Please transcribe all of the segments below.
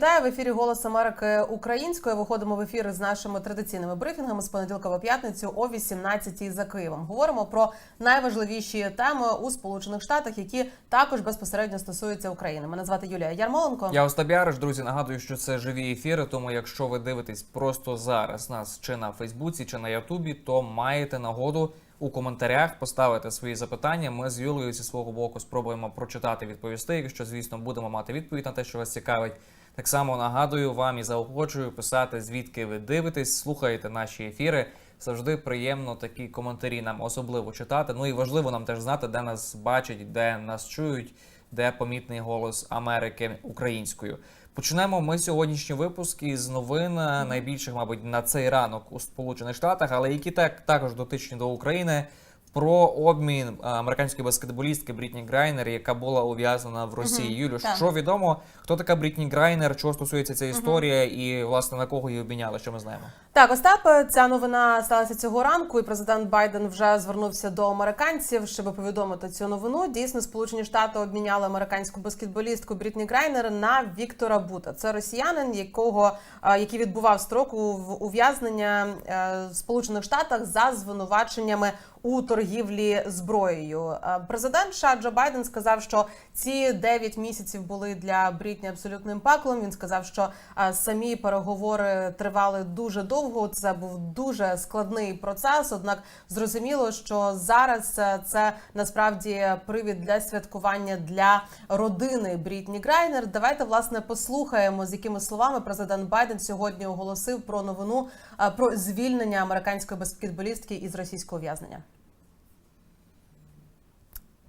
Вітаю в ефірі Голос Америки українською. Виходимо в ефір з нашими традиційними брифінгами з понеділка по п'ятницю о 18 за Києвом. Говоримо про найважливіші теми у Сполучених Штатах, які також безпосередньо стосуються України. Мене звати Юлія Ярмоленко. Я Остап Яриш, друзі. Нагадую, що це живі ефіри. Тому, якщо ви дивитесь просто зараз нас чи на Фейсбуці, чи на Ютубі, то маєте нагоду у коментарях поставити свої запитання. Ми з Юлею зі свого боку спробуємо прочитати, відповісти. Якщо, звісно, будемо мати відповідь на те, що вас цікавить. Так само нагадую вам і заохочую писати, звідки ви дивитесь, слухаєте наші ефіри. Завжди приємно такі коментарі нам особливо читати. Ну і важливо нам теж знати, де нас бачать, де нас чують, де помітний голос Америки українською. Почнемо ми сьогоднішній випуск із новин е, найбільших, мабуть, на цей ранок у Сполучених Штатах, але які так також дотичні до України. Про обмін е, американської баскетболістки Брітні Грайнер, яка була ув'язнена в Росії. Юлю, так. що відомо, хто така Брітні Грайнер, чого стосується ця історія, і власне на кого її обміняли, що ми знаємо? Так, Остап, ця новина сталася цього ранку, і президент Байден вже звернувся до американців, щоб повідомити цю новину. Дійсно, Сполучені Штати обміняли американську баскетболістку Брітні Грайнер на Віктора Бута. Це росіянин, якого е, який відбував строку в ув'язнення е, в Сполучених Штатах за звинуваченнями у торгівлі зброєю. Е, Президент США Джо Байден сказав, що ці 9 місяців були для Брітні абсолютним пеклом. Він сказав, що е, самі переговори тривали дуже довго. Це був дуже складний процес. Однак зрозуміло, що зараз е, це насправді привід для святкування для родини Брітні Грайнер. Давайте власне послухаємо, з якими словами президент Байден сьогодні оголосив про новину про звільнення американської баскетболістки із російського в'язнення.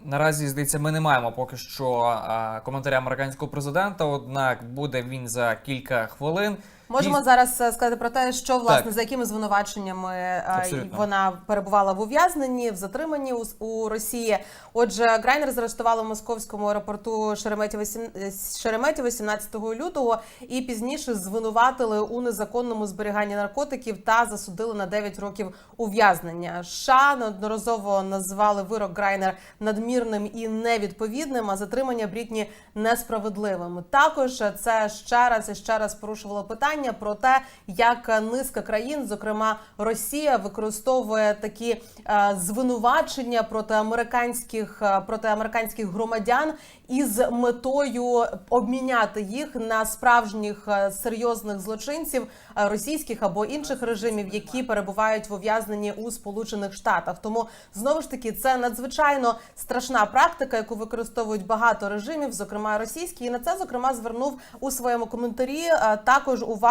Наразі здається, ми не маємо поки що коментаря американського президента. Однак буде він за кілька хвилин. Можемо І- зараз е, сказати про те, що власне Так. за якими звинуваченнями е, Абсолютно. вона перебувала в ув'язненні в затриманні у, у Росії. Отже, Грайнер заарештували в московському аеропорту е, Шереметьєво 17 лютого і пізніше звинуватили у незаконному зберіганні наркотиків та засудили на 9 років ув'язнення. США неодноразово назвали вирок Грайнер надмірним і невідповідним, а затримання Брітні несправедливим. Також це ще раз і ще раз порушувало питання про те, як низка країн, зокрема Росія, використовує такі е, звинувачення проти американських е, проти американських громадян із метою обміняти їх на справжніх е, серйозних злочинців російських або інших режимів, які перебувають в ув'язненні у Сполучених Штатах. Тому знову ж таки це надзвичайно страшна практика, яку використовують багато режимів, зокрема російські. І на це зокрема звернув у своєму коментарі також увагу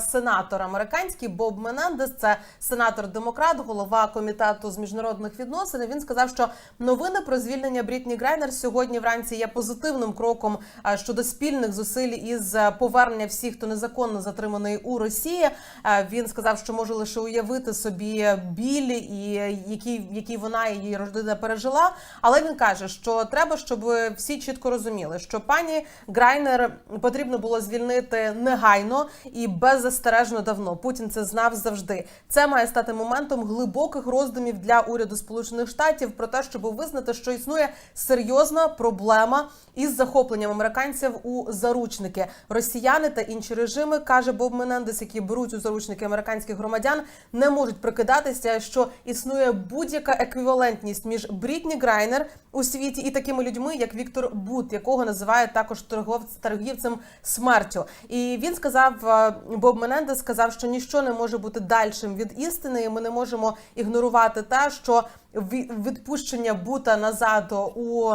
сенатор американський Боб Менендес. Це сенатор демократ, голова комітету з міжнародних відносин. Він сказав, що новини про звільнення Брітні Грайнер сьогодні вранці є позитивним кроком е, щодо спільних зусиль із е, повернення всіх, хто незаконно затриманий у Росії. Е, Він сказав, що може лише уявити собі біль, і який, який вона і її родина пережила. Але він каже, що треба, щоб всі чітко розуміли, що пані Грайнер потрібно було звільнити негайно і беззастережно давно. Путін це знав завжди. Це має стати моментом глибоких роздумів для уряду Сполучених Штатів про те, щоб визнати, що існує серйозна проблема із захопленням американців у заручники. Росіяни та інші режими каже Боб Менендес, які беруть у заручники американських громадян, не можуть прикидатися, що існує будь-яка еквівалентність між Брітні Грайнер у світі і такими людьми, як Віктор Бут, якого називають також торгов- торгівцем смертю. І він сказав, Боб Менендес сказав, що ніщо не може бути дальшим від істини, і ми не можемо ігнорувати те, що відпущення бута назад у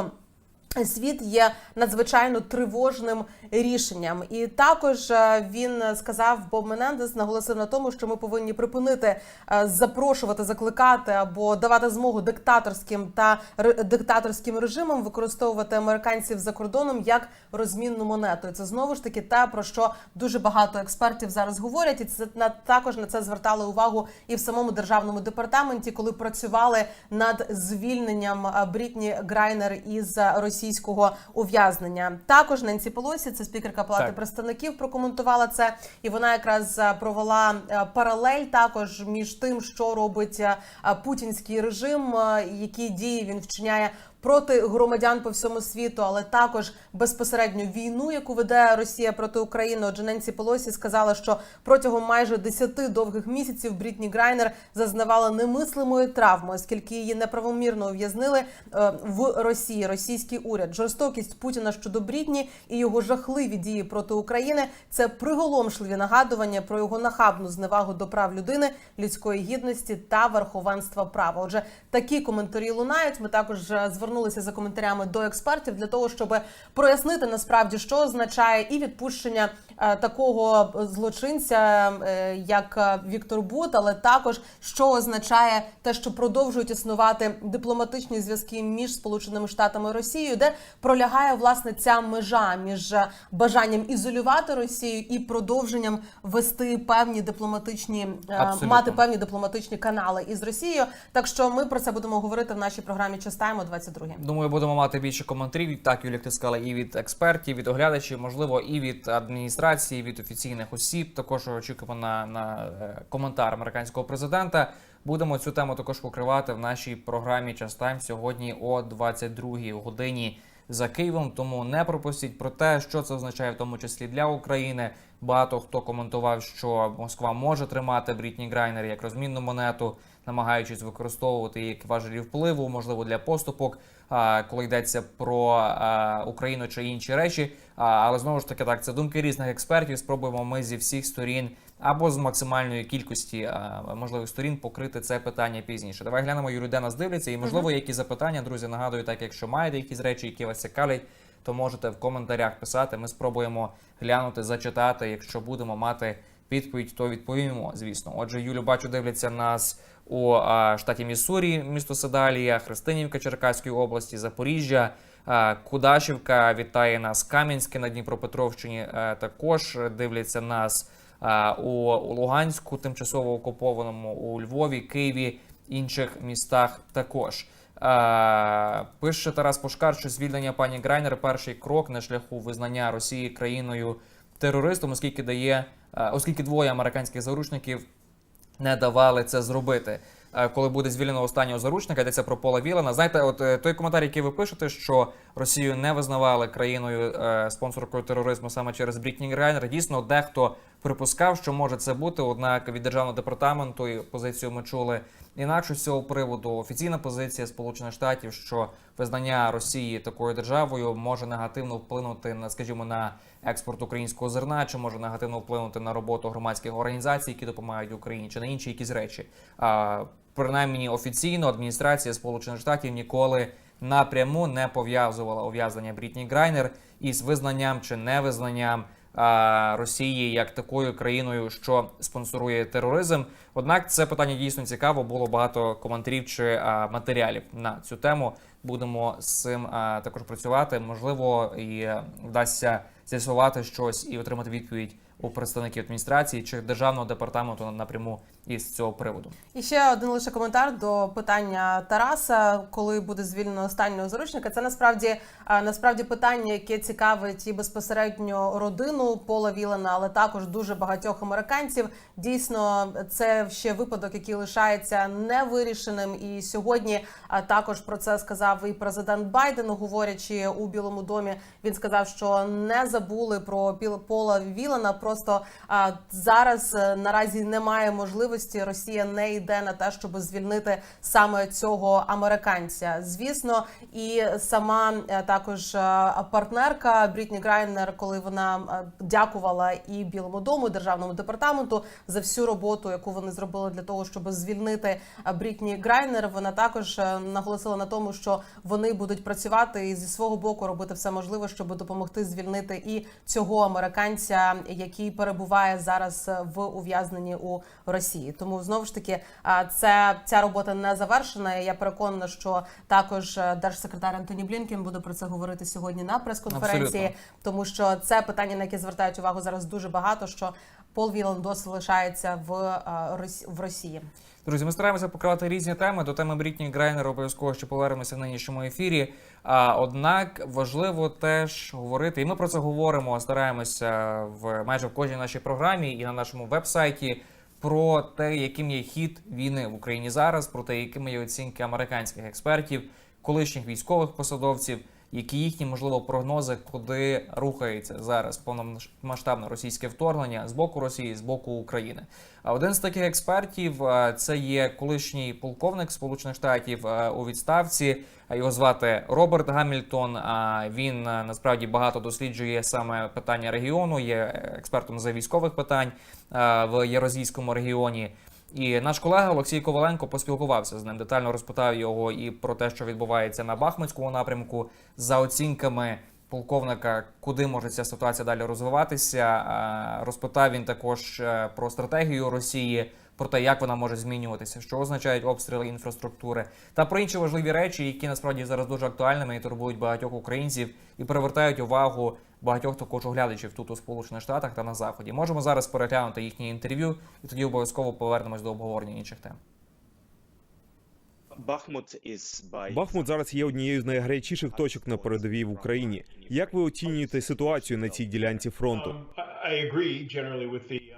світ є надзвичайно тривожним рішенням. І також е, він сказав Боб Менендес, наголосив на тому, що ми повинні припинити е, запрошувати, закликати або давати змогу диктаторським та диктаторським режимам використовувати американців за кордоном як розмінну монету. І це знову ж таки те, про що дуже багато експертів зараз говорять, і це на також на це звертали увагу і в самому державному департаменті, коли працювали над звільненням е, Брітні Грайнер із е, російського ув'язнення. Також Ненсі Полосі, це спікерка Палати Так. представників, прокоментувала це, і вона якраз е, провела е, паралель також між тим, що робить е, путінський режим, які дії він вчиняє проти громадян по всьому світу, але також безпосередньо війну, яку веде Росія проти України. Отже, Ненсі Пелосі сказала, що протягом майже 10 довгих місяців Брітні Грайнер зазнавала немислимої травми, оскільки її неправомірно ув'язнили е, в Росії. Російський уряд, жорстокість Путіна щодо Брітні і його жахливі дії проти України це приголомшливі нагадування про його нахабну зневагу до прав людини, людської гідності та верховенства права. Отже, такі коментарі лунають. Ми також е, звернулися за коментарями до експертів для того, щоб прояснити насправді, що означає і відпущення е, такого злочинця, е, як е, Віктор Бут, але також що означає те, що продовжують існувати дипломатичні зв'язки між Сполученими Штатами і Росією, де пролягає власне ця межа між бажанням ізолювати Росію і продовженням вести певні дипломатичні Абсолютно. мати певні дипломатичні канали із Росією. Так що ми про це будемо говорити в нашій програмі Частаємо 22 Думаю, будемо мати більше коментарів. Так, Юлія, ти сказала, і від експертів, від оглядачів, можливо, і від адміністрації, від офіційних осіб. Також очікуємо на, на е, коментар американського президента. Будемо цю тему також покривати в нашій програмі Час Тайм сьогодні о 22 годині за Києвом. Тому не пропустіть про те, що це означає, в тому числі для України. Багато хто коментував, що Москва може тримати Брітні Грайнер як розмінну монету, намагаючись використовувати як важелі впливу, можливо, для поступок, коли йдеться про Україну чи інші речі. Але знову ж таки, так це думки різних експертів. Спробуємо ми зі всіх сторін або з максимальної кількості можливих сторін покрити це питання пізніше. Давай глянемо, Юрій, де нас дивляться, і можливо, які запитання, друзі. Нагадую, так якщо маєте якісь речі, які вас цікавлять, то можете в коментарях писати. Ми спробуємо глянути, зачитати. Якщо будемо мати відповідь, то відповімо, звісно. Отже, Юлю, бачу, дивляться нас у а, штаті Міссурі, місто Седалія, Христинівка Черкаської області, Запоріжжя. Кудашівка вітає нас Кам'янське на Дніпропетровщині. е, Також дивляться нас у Луганську, тимчасово окупованому, у Львові, Києві, інших містах також. Пише Тарас Пушкар, що звільнення пані Грайнер перший крок на шляху визнання Росії країною терористом, оскільки дає, оскільки двоє американських заручників не давали це зробити. Е, Коли буде звільнено останнього заручника, йдеться про Пола Вілана. Знаєте, от е, той коментар, який ви пишете, що Росію не визнавали країною е, спонсоркою тероризму саме через Брітні Грайнер. Дійсно, дехто припускав, що може це бути. Однак від державного департаменту і позицію ми чули інакше з цього приводу. Офіційна позиція Сполучених Штатів, що визнання Росії такою державою може негативно вплинути на, скажімо, на експорт українського зерна, чи може негативно вплинути на роботу громадських організацій, які допомагають Україні, чи на інші якісь речі. А принаймні офіційно адміністрація Сполучених Штатів ніколи напряму не пов'язувала ув'язнення Брітні Грайнер із визнанням чи невизнанням а, Росії як такою країною, що спонсорує тероризм. Однак це питання дійсно цікаво. Було багато коментарів чи а, матеріалів на цю тему. Будемо з цим а, також працювати. Можливо, і е, вдасться з'ясувати щось і отримати відповідь у представників адміністрації чи державного департаменту напряму із цього приводу. І ще один лише коментар до питання Тараса, коли буде звільнено останнього заручника. Це насправді насправді питання, яке цікавить і безпосередньо родину Пола Вілена, але також дуже багатьох американців. Дійсно, це ще випадок, який лишається невирішеним. І сьогодні також про це сказав і президент Байден, говорячи у Білому домі. Він сказав, що не забули про Пола Вілена. Просто а, зараз е, наразі немає можливості. Росія не йде на те, щоб звільнити саме цього американця. Звісно, і сама е, також е, партнерка Брітні Грайнер, коли вона дякувала і Білому дому, і державному департаменту за всю роботу, яку вони зробили для того, щоб звільнити Брітні Грайнер. Вона також наголосила на тому, що вони будуть працювати і зі свого боку робити все можливе, щоб допомогти звільнити і цього американця, який перебуває зараз е, в ув'язненні у Росії. Тому знову ж таки, це ця робота не завершена. Я переконана, що також е, держсекретар Антоні Блінкен буде про це говорити сьогодні на прес-конференції, тому що це питання, на яке звертають увагу зараз дуже багато. Що Пол Віландос лишається в, е, в Росії. Друзі, ми стараємося покривати різні теми. До теми Брітні Грайнер обов'язково ще повернемося в нинішньому ефірі. А однак важливо теж говорити, і ми про це говоримо, стараємося в майже в кожній нашій програмі і на нашому вебсайті. Про те, яким є хід війни в Україні зараз, про те, якими є оцінки американських експертів, колишніх військових посадовців, які їхні можливо прогнози, куди рухається зараз повномасштабне російське вторгнення з боку Росії, з боку України. А один з таких експертів це є колишній полковник Сполучених Штатів у відставці. Його звати Роберт Гамільтон. Він насправді багато досліджує саме питання регіону, є експертом з військових питань в Євразійському регіоні. І наш колега Олексій Коваленко поспілкувався з ним, детально розпитав його і про те, що відбувається на Бахмутському напрямку, за оцінками полковника, куди може ця ситуація далі розвиватися. Розпитав він також е, про стратегію Росії, про те, як вона може змінюватися, що означають обстріли інфраструктури, та про інші важливі речі, які насправді зараз дуже актуальними і турбують багатьох українців і привертають увагу багатьох також оглядачів тут у Сполучених Штатах та на Заході. Можемо зараз переглянути їхнє інтерв'ю, і тоді обов'язково повернемось до обговорення інших тем. Бахмут зараз є однією з найгарячіших точок на передовій в Україні. Як ви оцінюєте ситуацію на цій ділянці фронту?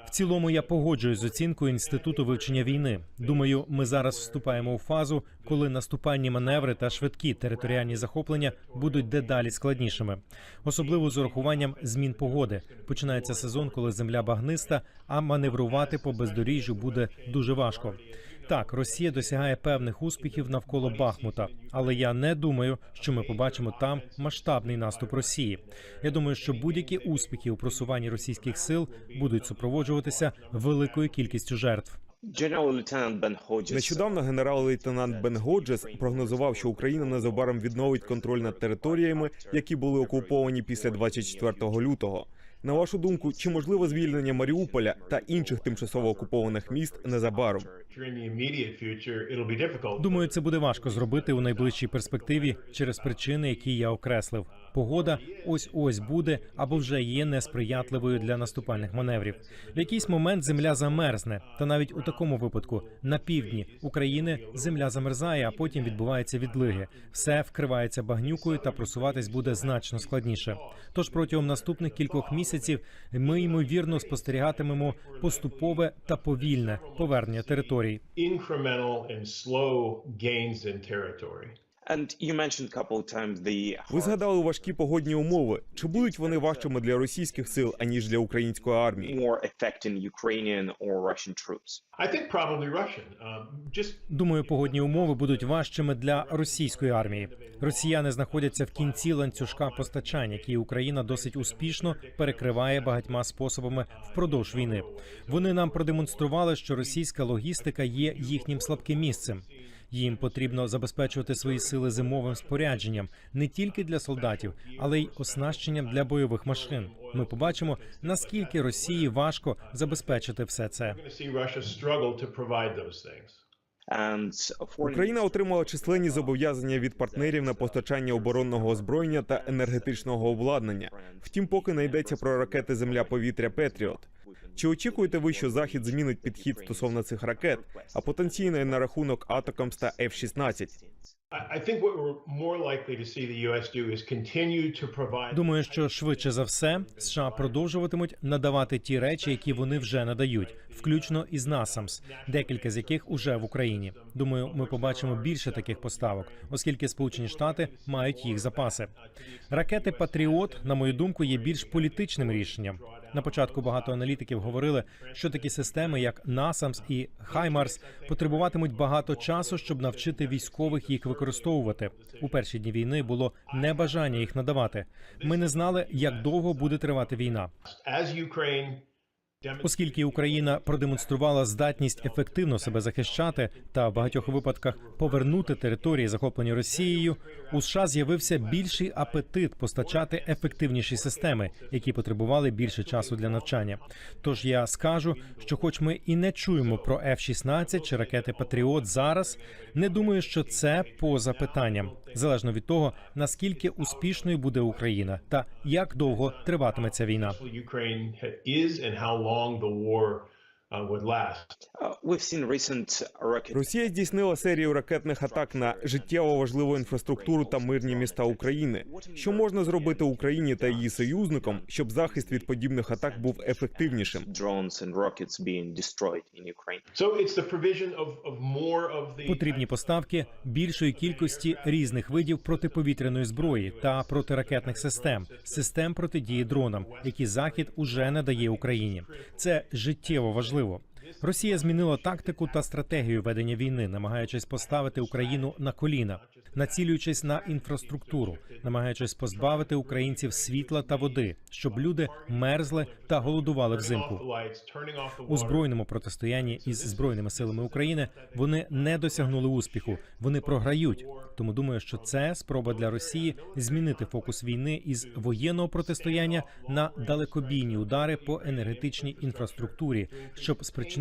В цілому я погоджуюсь з оцінкою інституту вивчення війни. Думаю, ми зараз вступаємо у фазу, коли наступальні маневри та швидкі територіальні захоплення будуть дедалі складнішими, особливо з урахуванням змін погоди. Починається сезон, коли земля багниста, а маневрувати по бездоріжжю буде дуже важко. Так, Росія досягає певних успіхів навколо Бахмута, але я не думаю, що ми побачимо там масштабний наступ Росії. Я думаю, що будь-які успіхи у просуванні російських сил будуть супроводжуватися великою кількістю жертв. Нещодавно генерал-лейтенант Бен Годжес прогнозував, що Україна незабаром відновить контроль над територіями, які були окуповані після 24 лютого. На вашу думку, чи можливо звільнення Маріуполя та інших тимчасово окупованих міст незабаром? Думаю, це буде важко зробити у найближчій перспективі через причини, які я окреслив. Погода ось ось буде або вже є несприятливою для наступальних маневрів. В якийсь момент земля замерзне, та навіть у такому випадку на півдні України земля замерзає, а потім відбуваються відлиги. Все вкривається багнюкою та просуватись буде значно складніше. Тож протягом наступних кількох місяців ми ймовірно спостерігатимемо поступове та повільне повернення територій. Ви згадали важкі погодні умови. Чи будуть вони важчими для російських сил аніж для української армії? more affecting Ukrainian or Russian troops. I think probably Russian. Um, just Думаю, погодні умови будуть важчими для російської армії. Росіяни знаходяться в кінці ланцюжка постачань, який Україна досить успішно перекриває багатьма способами впродовж війни. Вони нам продемонстрували, що російська логістика є їхнім слабким місцем. Їм потрібно забезпечувати свої сили зимовим спорядженням не тільки для солдатів, але й оснащенням для бойових машин. Ми побачимо наскільки Росії важко забезпечити все це. Україна отримала численні зобов'язання від партнерів на постачання оборонного озброєння та енергетичного обладнання. Втім, поки не йдеться про ракети земля-повітря Петріот. Чи очікуєте ви, що захід змінить підхід стосовно цих ракет, а потенційно на рахунок Атакамс та F-16? I, think what we're more likely to see the U.S. do is continue to provide. Думаю, що швидше за все США продовжуватимуть надавати ті речі, які вони вже надають, включно із NASAMS, декілька з яких уже в Україні. Думаю, ми побачимо більше таких поставок, оскільки Сполучені Штати мають їх запаси. Ракети Патріот, на мою думку, є більш політичним рішенням. На початку багато аналітиків говорили, що такі системи, як NASAMS і HIMARS, потребуватимуть багато часу, щоб навчити військових їх використовувати. У перші дні війни було небажання їх надавати. Ми не знали, як довго буде тривати війна. Оскільки Україна продемонструвала здатність ефективно себе захищати та в багатьох випадках повернути території, захоплені Росією, у США з'явився більший апетит постачати ефективніші системи, які потребували більше часу для навчання. Тож я скажу, що, хоч ми і не чуємо про F-16 чи ракети Патріот зараз, не думаю, що це поза питанням, залежно від того наскільки успішною буде Україна та як довго триватиме ця війна. Uh. Uh, Росія здійснила серію ракетних атак на життєво важливу інфраструктуру та мирні міста України. Що можна зробити Україні та її союзникам, щоб захист від подібних атак був ефективнішим? drones and rockets being destroyed in Ukraine. So it's the provision of, of more of the Потрібні поставки більшої кількості різних видів протиповітряної зброї та протиракетних систем, систем протидії дронам, які захід уже надає Україні. Це життєво важливо важливо. Росія змінила тактику та стратегію ведення війни, намагаючись поставити Україну на коліна, націлюючись на інфраструктуру, намагаючись позбавити українців світла та води, щоб люди мерзли та голодували взимку. У збройному протистоянні із збройними силами України вони не досягнули успіху. Вони програють. Тому думаю, що це спроба для Росії змінити фокус війни із воєнного протистояння на далекобійні удари по енергетичній інфраструктурі, щоб спричинити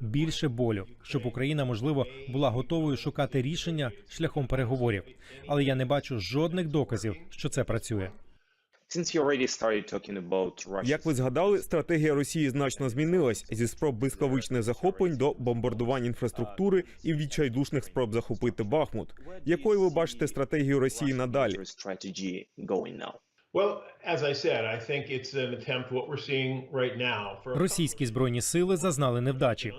більше болю, щоб Україна можливо була готовою шукати рішення шляхом переговорів. Але я не бачу жодних доказів, що це працює. Як ви згадали, стратегія Росії значно змінилась зі спроб блискавичних захоплень до бомбардувань інфраструктури і відчайдушних спроб захопити Бахмут. Якою ви бачите стратегію Росії надалі? Well, as I said, I think it's an attempt. What we're seeing right now Російські збройні сили зазнали невдачі.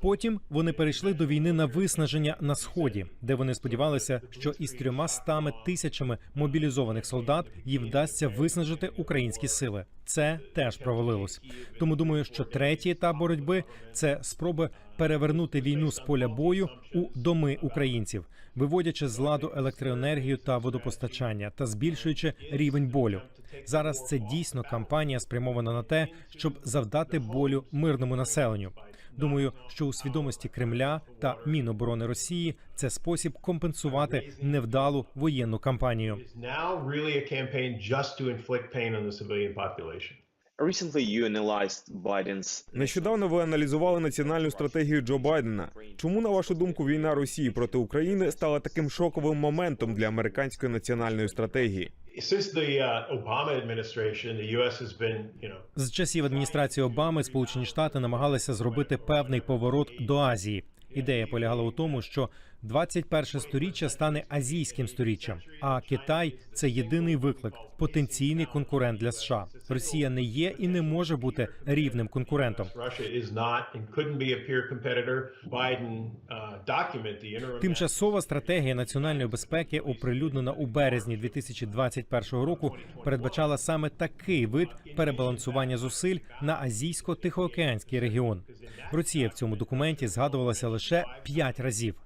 Потім вони перейшли до війни на виснаження на сході, де вони сподівалися, що із трьома стами тисячами мобілізованих солдат їм вдасться виснажити українські сили. Це теж провалилось. Тому думаю, що третій етап боротьби це спроби перевернути війну з поля бою у доми українців, виводячи з ладу електроенергію та водопостачання та збільшуючи рівень болю. Зараз це дійсно кампанія спрямована на те, щоб завдати болю мирному населенню. Думаю, що у свідомості Кремля та Міноборони Росії це спосіб компенсувати невдалу воєнну кампанію. Нещодавно ви аналізували національну стратегію Джо Байдена. Чому, на вашу думку, війна Росії проти України стала таким шоковим моментом для американської національної стратегії? Since the uh, Obama administration, the U.S. has been, you know, З часів адміністрації Обами Сполучені Штати намагалися зробити певний поворот до Азії. Ідея полягала у тому, що 21 сторіччя стане азійським сторіччям, а Китай це єдиний виклик, потенційний конкурент для США. Росія не є і не може бути рівним конкурентом. Uh. Тимчасова стратегія національної безпеки, оприлюднена у березні 2021 року, передбачала саме такий вид перебалансування зусиль на азійсько-тихоокеанський регіон. Росія в цьому документі згадувалася лише п'ять разів.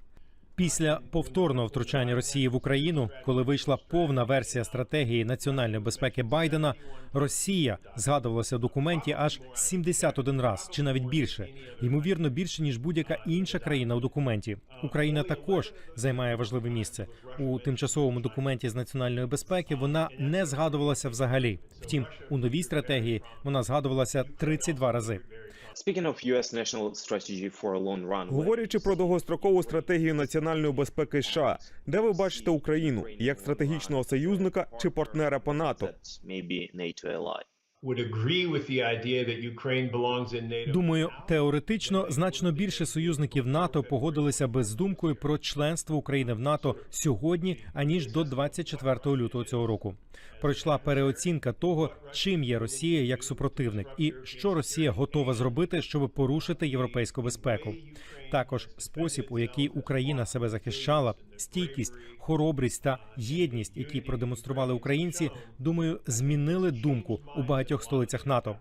Після повторного втручання Росії в Україну, коли вийшла повна версія стратегії національної безпеки Байдена, Росія згадувалася в документі аж 71 раз, чи навіть більше, ймовірно, більше ніж будь-яка інша країна у документі. Україна також займає важливе місце у тимчасовому документі з національної безпеки. Вона не згадувалася взагалі. Втім, у новій стратегії вона згадувалася 32 рази. Говорячи про довгострокову стратегію національної безпеки США, де ви бачите Україну як стратегічного союзника чи партнера по НАТО? Думаю, теоретично значно більше союзників НАТО погодилися би з думкою про членство України в НАТО сьогодні, аніж до 24 лютого цього року. Пройшла переоцінка того, чим є Росія як супротивник, і що Росія готова зробити, щоб порушити європейську безпеку. Також спосіб, у який Україна себе захищала, стійкість, хоробрість та єдність, які продемонстрували українці, думаю, змінили думку у багатьох столицях НАТО.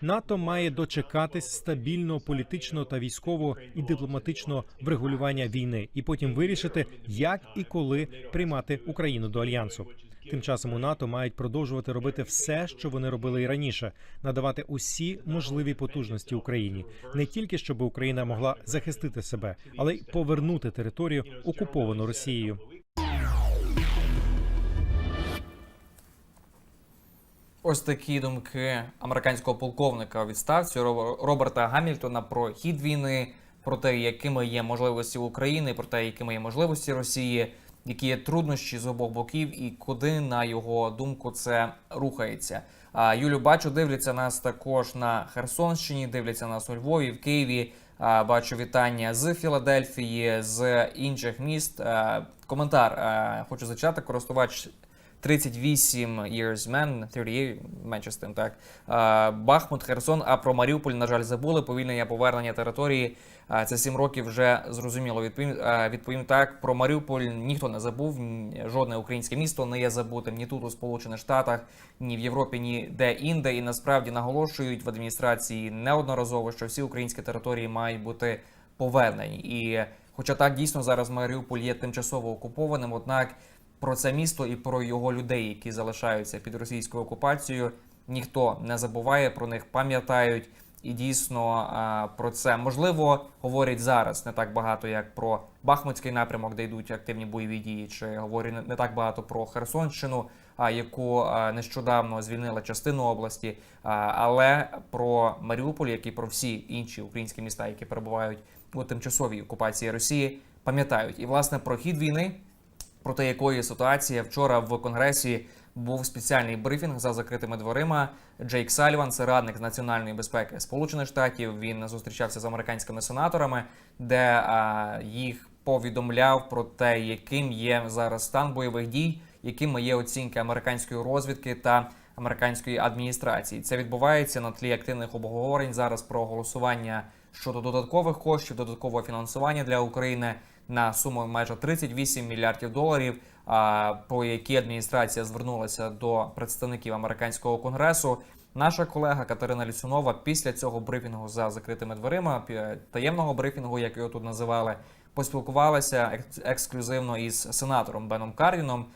НАТО має дочекатись стабільного політичного та військового і дипломатичного врегулювання війни, і потім вирішити, як і коли приймати Україну до альянсу. Тим часом у НАТО мають продовжувати робити все, що вони робили і раніше, надавати усі можливі потужності Україні, не тільки щоб Україна могла захистити себе, але й повернути територію окуповану Росією. Ось такі думки американського полковника у відставці Роберта Гамільтона про хід війни, про те, якими є можливості України, про те, якими є можливості Росії. Які є труднощі з обох боків, і куди на його думку це рухається. Юлю, бачу, дивляться нас також на Херсонщині, дивляться нас у Львові, в Києві. Бачу вітання з Філадельфії, з інших міст. Коментар хочу зачати. Користувач 38 years man, 38, менше з тим, так. Бахмут, Херсон, а про Маріуполь, на жаль, забули. Повільнення повернення території. Це 7 років вже зрозуміло. Відповім, відповім так. Про Маріуполь ніхто не забув. Жодне українське місто не є забутим ні тут, у Сполучених Штатах, ні в Європі, ні де інде. І насправді наголошують в адміністрації неодноразово, що всі українські території мають бути повернені. І хоча так дійсно зараз Маріуполь є тимчасово окупованим, однак про це місто і про його людей, які залишаються під російською окупацією, ніхто не забуває, про них пам'ятають. І дійсно про це можливо говорять зараз не так багато, як про Бахмутський напрямок, де йдуть активні бойові дії, чи говорять не- так багато про Херсонщину, яку нещодавно звільнила частину області. Але про Маріуполь, як і про всі інші українські міста, які перебувають у тимчасовій окупації Росії, пам'ятають. І власне про хід війни проти якої ситуація вчора в конгресі був спеціальний брифінг за закритими дверима. Джейк Саліван, це радник з національної безпеки Сполучених Штатів. Він зустрічався з американськими сенаторами, де а, їх повідомляв про те, яким є зараз стан бойових дій, якими є оцінки американської розвідки та американської адміністрації. Це відбувається на тлі активних обговорень зараз про голосування щодо додаткових коштів, додаткового фінансування для України на суму майже 38 мільярдів доларів. По які адміністрація звернулася до представників американського конгресу. Наша колега Катерина Лісунова після цього брифінгу за закритими дверима, таємного брифінгу, як його тут називали, поспілкувалася екс- ексклюзивно із сенатором Беном Кардіном.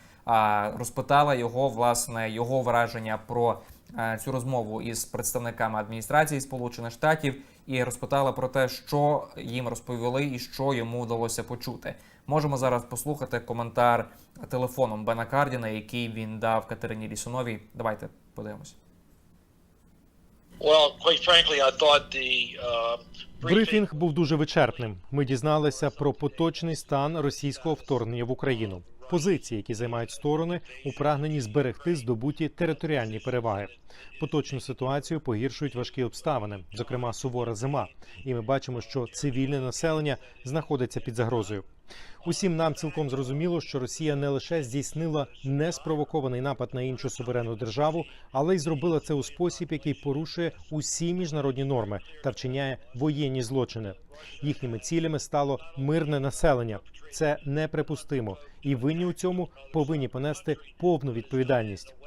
Розпитала його власне його враження про е, цю розмову із представниками адміністрації Сполучених Штатів і розпитала про те, що їм розповіли і що йому вдалося почути. Можемо зараз послухати коментар телефоном Бена Кардіна, який він дав Катерині Лісуновій. Давайте подивимось. Uh, Брифінг був дуже вичерпним. Ми дізналися про поточний стан російського вторгнення в Україну, позиції, які займають сторони у прагненні зберегти здобуті територіальні переваги. Поточну ситуацію погіршують важкі обставини, зокрема сувора зима. І ми бачимо, що цивільне населення знаходиться під загрозою. Усім нам цілком зрозуміло, що Росія не лише здійснила неспровокований напад на іншу суверенну державу, але й зробила це у спосіб, який порушує усі міжнародні норми та вчиняє воєнні злочини. Їхніми цілями стало мирне населення. Це неприпустимо, і винні у цьому повинні понести повну відповідальність.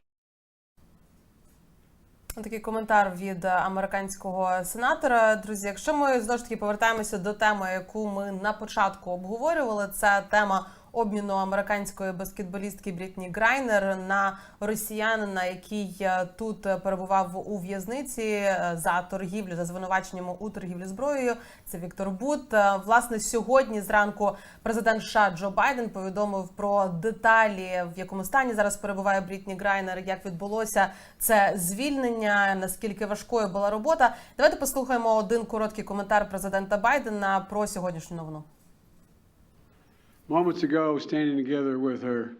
Такий коментар від американського сенатора. Друзі, якщо ми знову ж таки повертаємося до теми, яку ми на початку обговорювали, це тема обміну американської баскетболістки Брітні Грайнер на росіянина, який е, тут е, перебував у в'язниці е, за торгівлю за звинуваченням у торгівлі зброєю. Це Віктор Бут. Власне, сьогодні зранку президент США Джо Байден повідомив про деталі, в якому стані зараз перебуває Брітні Грайнер, як відбулося це звільнення, наскільки важкою була робота. Давайте послухаємо один короткий коментар президента Байдена про сьогоднішню новину. Moments ago, standing together with her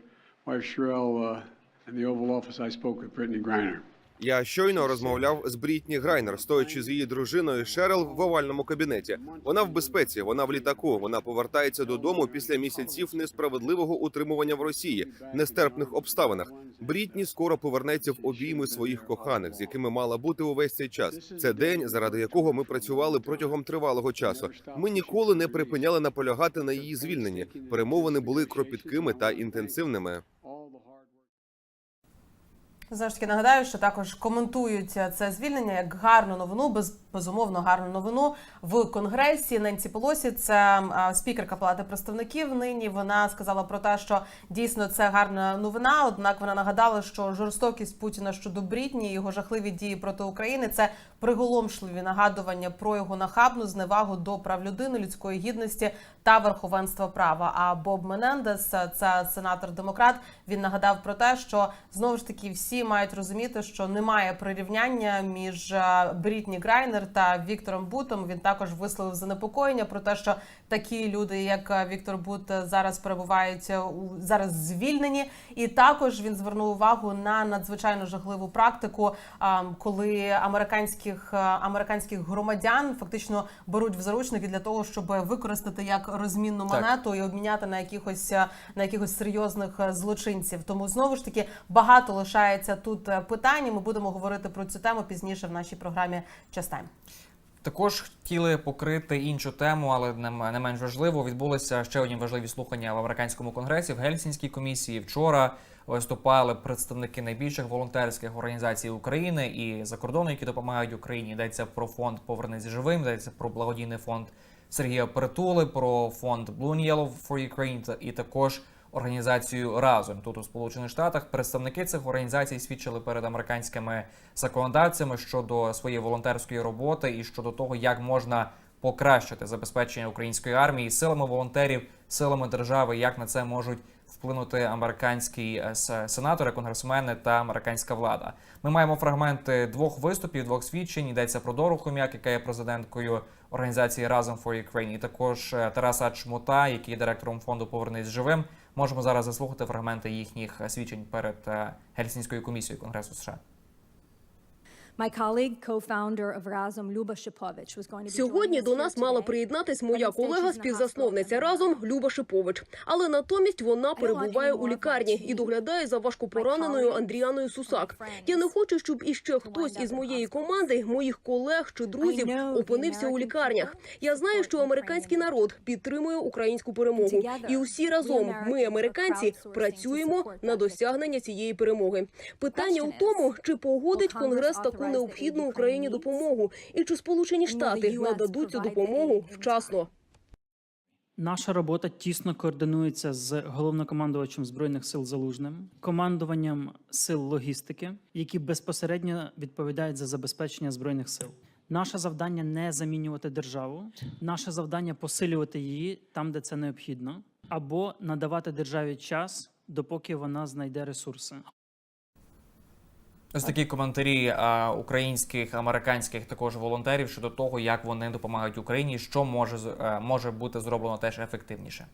wife Sherelle uh, in the Oval Office, I spoke with Brittany Griner. Я щойно розмовляв з Брітні Грайнер, стоячи з її дружиною Шерел в овальному кабінеті. Вона в безпеці, вона в літаку. Вона повертається додому після місяців несправедливого утримування в Росії, нестерпних обставинах. Брітні скоро повернеться в обійми своїх коханих, з якими мала бути увесь цей час. Це день, заради якого ми працювали протягом тривалого часу. Ми ніколи не припиняли наполягати на її звільненні. Перемовини були кропіткими та інтенсивними. Знову ж таки нагадаю, що також коментують це звільнення як гарну новину, без безумовно гарну новину в конгресі. Ненсі Полосі, це спікерка Палати представників. Нині вона сказала про те, що дійсно це гарна новина. Однак вона нагадала, що жорстокість Путіна щодо Брітні, його жахливі дії проти України це приголомшливі нагадування про його нахабну зневагу до прав людини, людської гідності та верховенства права. А Боб Менендес, це сенатор демократ, він нагадав про те, що знову ж таки всі всі мають розуміти, що немає прирівняння між е, Брітні Грайнер та Віктором Бутом. Він також висловив занепокоєння про те, що такі люди, як е, Віктор Бут, е, зараз перебувають у зараз звільнені. І також він звернув увагу на надзвичайно жахливу практику, коли американських американських громадян фактично беруть в заручники для того, щоб використати як розмінну Так. монету і обміняти на якихось на якихось серйозних злочинців. Тому знову ж таки багато лишається тут е, питань. і Ми будемо говорити про цю тему пізніше в нашій програмі Частайм. Також хотіли покрити іншу тему, але не менш важливо. Відбулися ще одні важливі слухання в американському конгресі в Гельсінській комісії. Вчора виступали представники найбільших волонтерських організацій України і за кордону, які допомагають Україні. Йдеться про фонд Повернись живим, йдеться про благодійний фонд Сергія Притули, про фонд Blue and Yellow for Ukraine і також організацію разом тут у Сполучених Штатах. Представники цих організацій свідчили перед американськими законодавцями щодо своєї волонтерської роботи і щодо того, як можна покращити забезпечення української армії силами волонтерів, силами держави, як на це можуть вплинути американські е, сенатори, конгресмени та американська влада. Ми маємо фрагменти двох виступів, двох свідчень. Йдеться про Дору Хом'як, яка є президенткою організації Разом for Ukraine, і також е, Тараса Чмута, який є директором фонду Повернись живим. Можемо зараз заслухати фрагменти їхніх е, свідчень перед е, Гельсінською комісією Конгресу США. Сьогодні до нас мала приєднатись моя колега, співзасновниця разом Люба Шипович. Але натомість вона перебуває у лікарні і доглядає за важкопораненою colleagues, Андріаною Сусак. Я не хочу, щоб іще хтось із моєї команди, моїх колег чи друзів опинився у лікарнях. Я знаю, що американський народ підтримує українську перемогу. І усі разом, ми, американці, працюємо на досягнення цієї перемоги. Питання у тому, чи погодить Конгрес таку необхідну Україні допомогу, і чи Сполучені Штати нададуть цю допомогу вчасно? Наша робота тісно координується з головнокомандувачем збройних сил Залужним, командуванням сил логістики, які безпосередньо відповідають за забезпечення збройних сил. Наше завдання не замінювати державу, наше завдання посилювати її там, де це необхідно, або надавати державі час, допоки вона знайде ресурси. Ось такі коментарі а, українських, американських також волонтерів щодо того, як вони допомагають Україні, що може з- е, може бути зроблено теж ефективніше.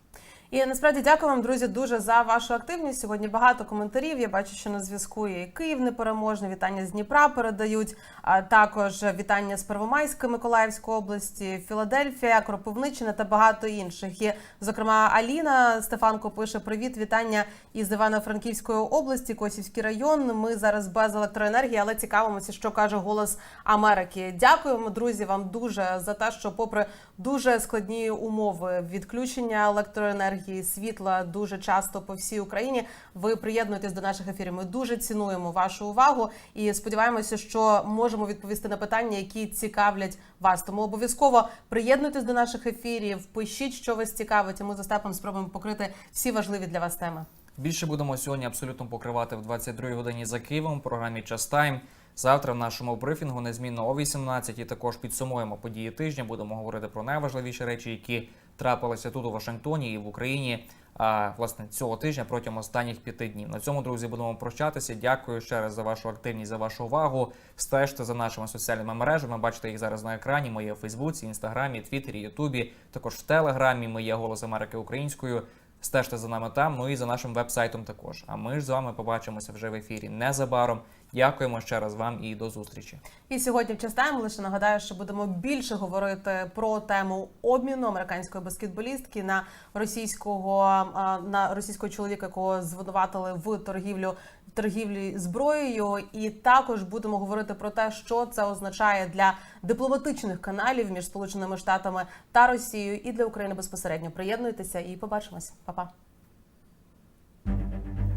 І насправді дякую вам, друзі, дуже за вашу активність. Сьогодні багато коментарів. Я бачу, що на зв'язку є і Київ непереможний. Вітання з Дніпра передають. А також вітання з Первомайська Миколаївської області, Філадельфія, Кропивниччина та багато інших. І, зокрема, Аліна Стефанко пише: Привіт, вітання із Івано-Франківської області, Косівський район. Ми зараз без електроенергії, але цікавимося, що каже голос Америки. Дякуємо, друзі, вам дуже за те, що, попри дуже складні умови відключення електроенергії, світла дуже часто по всій Україні. Ви приєднуєтесь до наших ефірів. Ми дуже цінуємо вашу увагу і сподіваємося, що можемо відповісти на питання, які цікавлять вас. Тому обов'язково приєднуйтесь до наших ефірів, пишіть, що вас цікавить. і Ми з Остапом спробуємо покрити всі важливі для вас теми. Більше будемо сьогодні абсолютно покривати в 22 годині за Києвом в програмі Час Тайм. Завтра в нашому брифінгу незмінно о 18 і також підсумуємо події тижня. Будемо говорити про найважливіші речі, які трапилися тут у Вашингтоні і в Україні. А власне цього тижня протягом останніх п'яти днів. На цьому друзі будемо прощатися. Дякую ще раз за вашу активність, за вашу увагу. Стежте за нашими соціальними мережами. Бачите їх зараз на екрані. Ми є в Фейсбуці, Інстаграмі, Твіттері, Ютубі. Також в Телеграмі. Ми є голос Америки українською. Стежте за нами там, ну і за нашим веб-сайтом також. А ми ж з вами побачимося вже в ефірі незабаром. Дякуємо ще раз вам і до зустрічі. І сьогодні в частаємо лише нагадаю, що будемо більше говорити про тему обміну американської баскетболістки на російського на російського чоловіка, якого звинуватили в торгівлю торгівлі зброєю. І також будемо говорити про те, що це означає для дипломатичних каналів між Сполученими Штатами та Росією, і для України безпосередньо. Приєднуйтеся і побачимось, Па-па.